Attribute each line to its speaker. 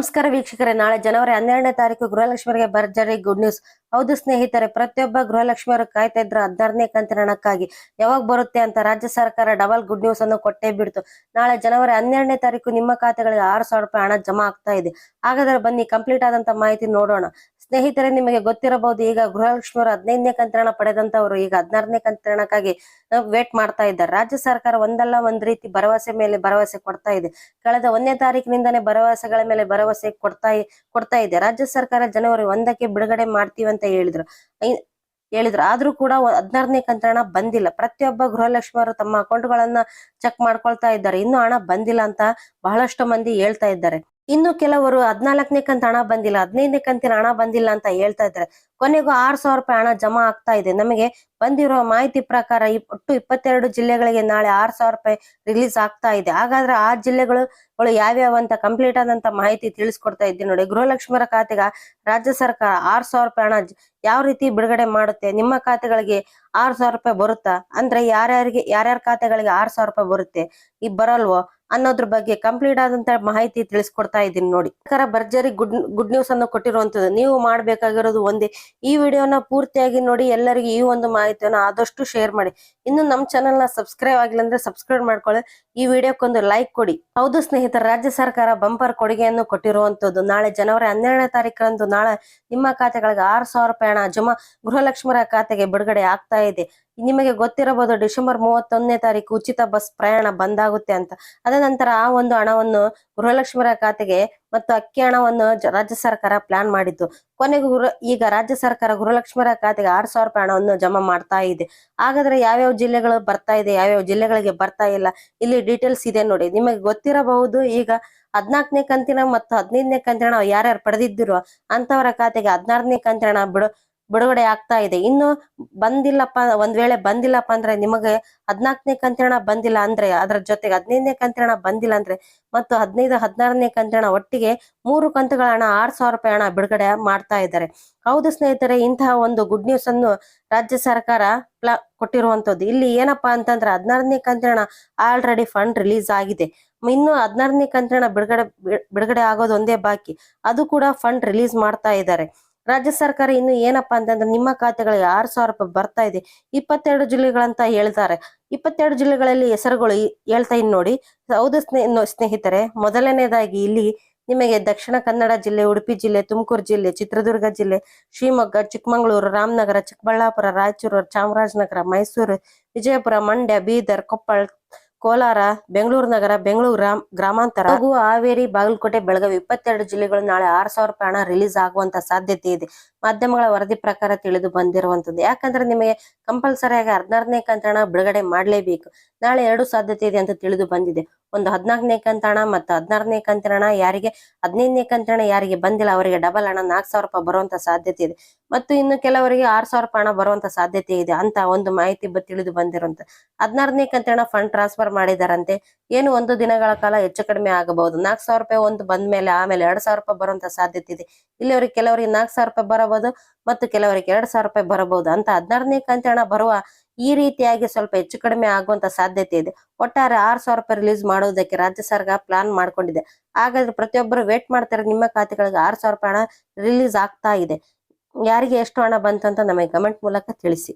Speaker 1: ನಮಸ್ಕಾರ ವೀಕ್ಷಕರೇ. ನಾಳೆ ಜನವರಿ ಹನ್ನೆರಡನೇ ತಾರೀಕು ಗೃಹಲಕ್ಷ್ಮಿಗೆ ಭರ್ಜರಿ ಗುಡ್ ನ್ಯೂಸ್ ಹೌದು ಸ್ನೇಹಿತರೆ, ಪ್ರತಿಯೊಬ್ಬ ಗೃಹಲಕ್ಷ್ಮಿಯವರು ಕಾಯ್ತಾ ಇದ್ರು ಹದಿನಾರನೇ ಕಂತಿನ ಹಣಕ್ಕಾಗಿ ಯಾವಾಗ ಬರುತ್ತೆ ಅಂತ ರಾಜ್ಯ ಸರ್ಕಾರ ಡಬಲ್ ಗುಡ್ ನ್ಯೂಸ್ ಅನ್ನು ಕೊಟ್ಟೇ ಬಿಡ್ತು. ನಾಳೆ ಜನವರಿ ಹನ್ನೆರಡನೇ ತಾರೀಕು ನಿಮ್ಮ ಖಾತೆಗಳಿಗೆ ಆರು ಸಾವಿರ ರೂಪಾಯಿ ಹಣ ಜಮಾ ಆಗ್ತಾ ಇದೆ. ಹಾಗಾದ್ರೆ ಬನ್ನಿ ಕಂಪ್ಲೀಟ್ ಆದಂತ ಮಾಹಿತಿ ನೋಡೋಣ. ಸ್ನೇಹಿತರೆ, ನಿಮಗೆ ಗೊತ್ತಿರಬಹುದು, ಈಗ ಗೃಹಲಕ್ಷ್ಮಿಯವರು ಹದಿನೈದನೇ ಕಂತಿನ ಪಡೆದಂತವರು ಈಗ ಹದಿನಾರನೇ ಕಂತಿನಕ್ಕಾಗಿ ವೇಟ್ ಮಾಡ್ತಾ ಇದ್ದಾರೆ. ರಾಜ್ಯ ಸರ್ಕಾರ ಒಂದಲ್ಲ ಒಂದ್ ರೀತಿ ಭರವಸೆ ಮೇಲೆ ಭರವಸೆ ಕೊಡ್ತಾ ಇದೆ. ಕಳೆದ ಒಂದನೇ ತಾರೀಕಿನಿಂದನೇ ಭರವಸೆಗಳ ಮೇಲೆ ಭರವಸೆ ಕೊಡ್ತಾ ಕೊಡ್ತಾ ಇದೆ. ರಾಜ್ಯ ಸರ್ಕಾರ ಜನವರಿ ಒಂದಕ್ಕೆ ಬಿಡುಗಡೆ ಮಾಡ್ತೀವಿ ಅಂತ ಹೇಳಿದ್ರು. ಹೇಳಿದ್ರು. ಆದ್ರೂ ಕೂಡ ಹದಿನಾರನೇ ಕಂತ್ರಣ ಬಂದಿಲ್ಲ. ಪ್ರತಿಯೊಬ್ಬ ಗೃಹಲಕ್ಷ್ಮಿಯವರು ತಮ್ಮ ಅಕೌಂಟ್ಗಳನ್ನ ಚೆಕ್ ಮಾಡ್ಕೊಳ್ತಾ ಇದ್ದಾರೆ. ಇನ್ನು ಹಣ ಬಂದಿಲ್ಲ ಅಂತ ಬಹಳಷ್ಟು ಮಂದಿ ಹೇಳ್ತಾ ಇದ್ದಾರೆ. ಇನ್ನು ಕೆಲವರು ಹದ್ನಾಲ್ಕನೇ ಕಂತ ಹಣ ಬಂದಿಲ್ಲ, ಹದಿನೈದನೇ ಕಂತಿನ ಹಣ ಬಂದಿಲ್ಲ ಅಂತ ಹೇಳ್ತಾ ಇದ್ದಾರೆ. ಕೊನೆಗೂ ಆರ್ ಸಾವಿರ ರೂಪಾಯಿ ಹಣ ಜಮಾ ಆಗ್ತಾ ಇದೆ. ನಮಗೆ ಬಂದಿರೋ ಮಾಹಿತಿ ಪ್ರಕಾರ ಒಟ್ಟು ಇಪ್ಪತ್ತೆರಡು ಜಿಲ್ಲೆಗಳಿಗೆ ನಾಳೆ ಆರ್ ಸಾವಿರ ರೂಪಾಯಿ ರಿಲೀಸ್ ಆಗ್ತಾ ಇದೆ. ಹಾಗಾದ್ರೆ ಆ ಜಿಲ್ಲೆಗಳು ಗಳು ಯಾವ್ಯಾವ ಅಂತ ಕಂಪ್ಲೀಟ್ ಆದಂತ ಮಾಹಿತಿ ತಿಳಿಸ್ಕೊಡ್ತಾ ಇದ್ದೀನಿ ನೋಡಿ. ಗೃಹಲಕ್ಷ್ಮಿಯರ ಖಾತೆಗೆ ರಾಜ್ಯ ಸರ್ಕಾರ ಆರ್ ಸಾವಿರ ರೂಪಾಯಿ ಹಣ ಯಾವ ರೀತಿ ಬಿಡುಗಡೆ ಮಾಡುತ್ತೆ? ನಿಮ್ಮ ಖಾತೆಗಳಿಗೆ ಆರ್ ಸಾವಿರ ರೂಪಾಯಿ ಬರುತ್ತಾ? ಅಂದ್ರೆ ಯಾರ್ಯಾರಿಗೆ, ಯಾರ್ಯಾರ ಖಾತೆಗಳಿಗೆ ಆರ್ ಸಾವಿರ ರೂಪಾಯಿ ಬರುತ್ತೆ? ಈ ಬರಲ್ವೋ? ಅನ್ನೋದ್ರ ಬಗ್ಗೆ ಕಂಪ್ಲೀಟ್ ಆದಂತ ಮಾಹಿತಿ ತಿಳಿಸ್ಕೊಡ್ತಾ ಇದ್ದೀನಿ ನೋಡಿ. ಸರ್ಕಾರ ಭರ್ಜರಿ ಗುಡ್ ಗುಡ್ ನ್ಯೂಸ್ ಅನ್ನು ಕೊಟ್ಟಿರುವಂತದ್ದು. ನೀವು ಮಾಡ್ಬೇಕಾಗಿರೋದು ಒಂದೇ. ಈ ವಿಡಿಯೋನ ಪೂರ್ತಿಯಾಗಿ ನೋಡಿ, ಎಲ್ಲರಿಗೂ ಈ ಒಂದು ಮಾಹಿತಿಯನ್ನು ಆದಷ್ಟು ಶೇರ್ ಮಾಡಿ. ಇನ್ನು ನಮ್ಮ ಚಾನೆಲ್ನ ಸಬ್ಸ್ಕ್ರೈಬ್ ಆಗಿಲ್ಲ ಅಂದ್ರೆ ಸಬ್ಸ್ಕ್ರೈಬ್ ಮಾಡ್ಕೊಳ್ಳಿ. ಈ ವಿಡಿಯೋಕ್ಕೊಂದು ಲೈಕ್ ಕೊಡಿ. ಹೌದು ಸ್ನೇಹಿತರ, ರಾಜ್ಯ ಸರ್ಕಾರ ಬಂಪರ್ ಕೊಡುಗೆಯನ್ನು ಕೊಟ್ಟಿರುವಂತದ್ದು. ನಾಳೆ ಜನವರಿ ಹನ್ನೆರಡನೇ ತಾರೀಕರಂದು ನಾಳೆ ನಿಮ್ಮ ಖಾತೆಗಳಿಗೆ ಆರು ಸಾವಿರ ರೂಪಾಯಿ ಹಣ ಜಮಾ. ಗೃಹಲಕ್ಷ್ಮರ ಖಾತೆಗೆ ಬಿಡುಗಡೆ ಆಗ್ತಾ ಇದೆ. ನಿಮಗೆ ಗೊತ್ತಿರಬಹುದು ಡಿಸೆಂಬರ್ ಮೂವತ್ತೊಂದನೇ ತಾರೀಕು ಉಚಿತ ಬಸ್ ಪ್ರಯಾಣ ಬಂದಾಗುತ್ತೆ ಅಂತ. ಅದ ನಂತರ ಆ ಒಂದು ಹಣವನ್ನು ಗೃಹಲಕ್ಷ್ಮರ ಖಾತೆಗೆ ಮತ್ತು ಅಕ್ಕಿ ಹಣವನ್ನು ರಾಜ್ಯ ಸರ್ಕಾರ ಪ್ಲಾನ್ ಮಾಡಿದ್ದು. ಕೊನೆಗೂ ಈಗ ರಾಜ್ಯ ಸರ್ಕಾರ ಗೃಹಲಕ್ಷ್ಮರ ಖಾತೆಗೆ ಆರು ಸಾವಿರ ರೂಪಾಯಿ ಹಣವನ್ನು ಜಮಾ ಮಾಡ್ತಾ ಇದೆ. ಹಾಗಾದ್ರೆ ಯಾವ್ಯಾವ ಜಿಲ್ಲೆಗಳು ಬರ್ತಾ ಇದೆ, ಯಾವ್ಯಾವ ಜಿಲ್ಲೆಗಳಿಗೆ ಬರ್ತಾ ಇಲ್ಲ, ಇಲ್ಲಿ ಡೀಟೇಲ್ಸ್ ಇದೆ ನೋಡಿ. ನಿಮಗೆ ಗೊತ್ತಿರಬಹುದು ಈಗ ಹದ್ನಾಲ್ಕನೇ ಕಂತಿನ ಮತ್ತು ಹದಿನೈದನೇ ಕಂತಿನ ಯಾರ್ಯಾರು ಪಡೆದಿದ್ದಿರೋ ಅಂತವರ ಖಾತೆಗೆ ಹದಿನಾರನೇ ಕಂತಿನ ಬಿಡು ಬಿಡುಗಡೆ ಆಗ್ತಾ ಇದೆ. ಇನ್ನು ಬಂದಿಲ್ಲಪ್ಪ, ಒಂದ್ ವೇಳೆ ಬಂದಿಲ್ಲಪ್ಪ ಅಂದ್ರೆ ನಿಮಗೆ ಹದ್ನಾಲ್ಕನೇ ಕಂತಿನ ಬಂದಿಲ್ಲ ಅಂದ್ರೆ, ಅದ್ರ ಜೊತೆಗೆ ಹದಿನೈದನೇ ಕಂತಿನ ಬಂದಿಲ್ಲ ಅಂದ್ರೆ ಮತ್ತು ಹದಿನೈದು, ಹದಿನಾರನೇ ಕಂತಿನ ಒಟ್ಟಿಗೆ ಮೂರು ಕಂತುಗಳ ಹಣ, ಆರ್ ಸಾವಿರ ರೂಪಾಯಿ ಹಣ ಬಿಡುಗಡೆ ಮಾಡ್ತಾ ಇದ್ದಾರೆ. ಹೌದು ಸ್ನೇಹಿತರೆ, ಇಂತಹ ಒಂದು ಗುಡ್ ನ್ಯೂಸ್ ಅನ್ನು ರಾಜ್ಯ ಸರ್ಕಾರ ಕೊಟ್ಟಿರುವಂತದ್ದು. ಇಲ್ಲಿ ಏನಪ್ಪಾ ಅಂತಂದ್ರೆ ಹದಿನಾರನೇ ಕಂತಿನ ಆಲ್ರೆಡಿ ಫಂಡ್ ರಿಲೀಸ್ ಆಗಿದೆ. ಇನ್ನು ಹದಿನಾರನೇ ಕಂತಿನ ಬಿಡುಗಡೆ ಬಿಡುಗಡೆ ಆಗೋದು ಒಂದೇ ಬಾಕಿ. ಅದು ಕೂಡ ಫಂಡ್ ರಿಲೀಸ್ ಮಾಡ್ತಾ ಇದ್ದಾರೆ. ರಾಜ್ಯ ಸರ್ಕಾರ ಇನ್ನು ಏನಪ್ಪಾ ಅಂತಂದ್ರೆ ನಿಮ್ಮ ಖಾತೆಗಳಿಗೆ ಆರು ಸಾವಿರ ರೂಪಾಯಿ ಬರ್ತಾ ಇದೆ. ಇಪ್ಪತ್ತೆರಡು ಜಿಲ್ಲೆಗಳಂತ ಹೇಳ್ತಾರೆ. ಇಪ್ಪತ್ತೆರಡು ಜಿಲ್ಲೆಗಳಲ್ಲಿ ಹೆಸರುಗಳು ಹೇಳ್ತಾ ಇನ್ ನೋಡಿ. ಹೌದು ಸ್ನೇ ಸ್ನೇಹಿತರೆ, ಮೊದಲನೇದಾಗಿ ಇಲ್ಲಿ ನಿಮಗೆ ದಕ್ಷಿಣ ಕನ್ನಡ ಜಿಲ್ಲೆ, ಉಡುಪಿ ಜಿಲ್ಲೆ, ತುಮಕೂರು ಜಿಲ್ಲೆ, ಚಿತ್ರದುರ್ಗ ಜಿಲ್ಲೆ, ಶಿವಮೊಗ್ಗ, ಚಿಕ್ಕಮಗಳೂರು, ರಾಮನಗರ, ಚಿಕ್ಕಬಳ್ಳಾಪುರ, ರಾಯಚೂರು, ಚಾಮರಾಜನಗರ, ಮೈಸೂರು, ವಿಜಯಪುರ, ಮಂಡ್ಯ, ಬೀದರ್, ಕೊಪ್ಪಳ ಕೋಲಾರ, ಬೆಂಗಳೂರು ನಗರ, ಬೆಂಗಳೂರು ಗ್ರಾಮ, ಗ್ರಾಮಾಂತರ. ಹಾಗೂ ಹಾವೇರಿ, ಬಾಗಲಕೋಟೆ, ಬೆಳಗಾವಿ ಇಪ್ಪತ್ತೆರಡು ಜಿಲ್ಲೆಗಳು ನಾಳೆ ಆರ್ ಸಾವಿರ ರೂಪಾಯಿ ಹಣ ರಿಲೀಸ್ ಆಗುವಂತ ಸಾಧ್ಯತೆ ಇದೆ. ಮಾಧ್ಯಮಗಳ ವರದಿ ಪ್ರಕಾರ ತಿಳಿದು ಬಂದಿರುವಂತದ್ದು ಯಾಕಂದ್ರೆ ನಿಮಗೆ ಕಂಪಲ್ಸರಿಯಾಗಿ ಹದಿನಾರನೇ ಕಂತಣ ಬಿಡುಗಡೆ ಮಾಡಲೇಬೇಕು. ನಾಳೆ ಎರಡು ಸಾಧ್ಯತೆ ಇದೆ ಅಂತ ತಿಳಿದು ಬಂದಿದೆ. ಒಂದು ಹದಿನಾಲ್ಕನೇ ಕಂತಣ ಮತ್ತು ಹದಿನಾರನೇ ಕಂತಿನ ಯಾರಿಗೆ, ಹದಿನೈದನೇ ಕಂತಿನ ಯಾರಿಗೆ ಬಂದಿಲ್ಲ, ಅವರಿಗೆ ಡಬಲ್ ಹಣ, ನಾಲ್ಕು ಸಾವಿರ ರೂಪಾಯಿ ಬರುವಂತ ಸಾಧ್ಯತೆ ಇದೆ. ಮತ್ತು ಇನ್ನು ಕೆಲವರಿಗೆ ಆರ್ ಸಾವಿರ ರೂಪಾಯಿ ಹಣ ಬರುವಂತ ಸಾಧ್ಯತೆ ಇದೆ ಅಂತ ಒಂದು ಮಾಹಿತಿ ತಿಳಿದು ಬಂದಿರುವಂತ ಹದಿನಾರನೇ ಕಂತಿನ ಫಂಡ್ ಟ್ರಾನ್ಸ್ಫರ್ ಮಾಡಿದಾರಂತೆ. ಏನು ಒಂದು ದಿನಗಳ ಕಾಲ ಹೆಚ್ಚು ಕಡಿಮೆ ಆಗಬಹುದು. ನಾಲ್ಕು ಸಾವಿರ ರೂಪಾಯಿ ಒಂದು ಬಂದ ಮೇಲೆ ಆಮೇಲೆ ಎರಡ್ ಸಾವಿರ ರೂಪಾಯಿ ಬರುವಂತ ಸಾಧ್ಯತೆ ಇದೆ. ಇಲ್ಲಿವರಿಗೆ ಕೆಲವರಿಗೆ ನಾಲ್ಕು ಸಾವಿರ ರೂಪಾಯಿ ಬರಬಹುದು ಮತ್ತು ಕೆಲವರಿಗೆ ಎರಡ್ ಸಾವಿರ ರೂಪಾಯಿ ಬರಬಹುದು. ಅಂತ ಹದಿನಾರನೇ ಕಂತಿನ ಬರುವ ಈ ರೀತಿಯಾಗಿ ಸ್ವಲ್ಪ ಹೆಚ್ಚು ಕಡಿಮೆ ಆಗುವಂತ ಸಾಧ್ಯತೆ ಇದೆ. ಒಟ್ಟಾರೆ ಆರ್ ಸಾವಿರ ರೂಪಾಯಿ ರಿಲೀಸ್ ಮಾಡೋದಕ್ಕೆ ರಾಜ್ಯ ಸರ್ಕಾರ ಪ್ಲಾನ್ ಮಾಡ್ಕೊಂಡಿದೆ. ಹಾಗಾದ್ರೆ ಪ್ರತಿಯೊಬ್ಬರು ವೇಟ್ ಮಾಡ್ತಾರೆ, ನಿಮ್ಮ ಖಾತೆಗಳಿಗೆ ಆರ್ ಸಾವಿರ ರೂಪಾಯಿ ಹಣ ರಿಲೀಸ್ ಆಗ್ತಾ ಇದೆ. ಯಾರಿಗೆ ಎಷ್ಟು ಹಣ ಬಂತು ಅಂತ ನಮಗೆ ಕಮೆಂಟ್ ಮೂಲಕ ತಿಳಿಸಿ.